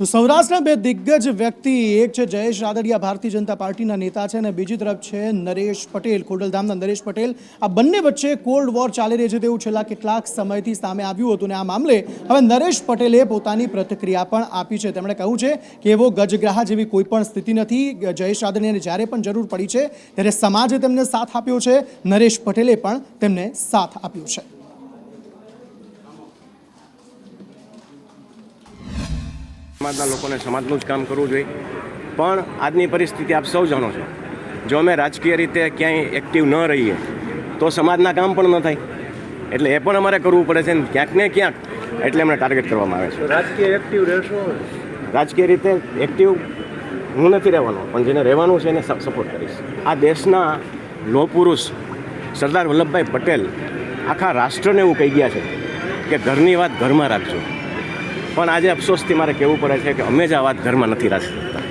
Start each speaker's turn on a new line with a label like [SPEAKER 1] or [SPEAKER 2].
[SPEAKER 1] તો સૌરાષ્ટ્રના બે દિગ્ગજ વ્યક્તિ, એક છે જયેશ રાદડિયા, ભારતીય જનતા પાર્ટીના નેતા છે અને બીજી તરફ છે નરેશ પટેલ, ખોડલધામના નરેશ પટેલ. આ બંને વચ્ચે કોલ્ડ વોર ચાલી રહી છે તેવું છેલ્લા કેટલાક સમયથી સામે આવ્યું હતું અને આ મામલે હવે નરેશ પટેલે પોતાની પ્રતિક્રિયા પણ આપી છે. તેમણે કહ્યું છે કે એવો ગજગ્રાહ જેવી કોઈ પણ સ્થિતિ નથી. જયેશ રાદડિયાને જ્યારે પણ જરૂર પડી છે, ત્યારે સમાજે તેમને સાથ આપ્યો છે. નરેશ પટેલે પણ તેમને સાથ આપ્યો છે.
[SPEAKER 2] સમાજના લોકોને સમાજનું જ કામ કરવું જોઈએ. પણ આજની પરિસ્થિતિ આપ સૌ જાણો છો. જો અમે રાજકીય રીતે ક્યાંય એક્ટિવ ન રહીએ તો સમાજના કામ પણ ન થાય. એટલે એ પણ અમારે કરવું પડે છે ને ક્યાંક ને ક્યાંક. એટલે અમને ટાર્ગેટ કરવામાં આવે છે.
[SPEAKER 3] રાજકીય એક્ટિવ રહેશો
[SPEAKER 2] રાજકીય રીતે એક્ટિવ હું નથી રહેવાનો પણ જેને રહેવાનું છે એને સપોર્ટ કરીશ. આ દેશના લોહ પુરુષ સરદાર વલ્લભભાઈ પટેલ આખા રાષ્ટ્રને એવું કહી ગયા છે કે ઘરની વાત ઘરમાં રાખજો. પણ આજે અફસોસથી મારે કહેવું પડે છે કે અમે જ આ વાત ઘરમાં નથી રાખી શકતા.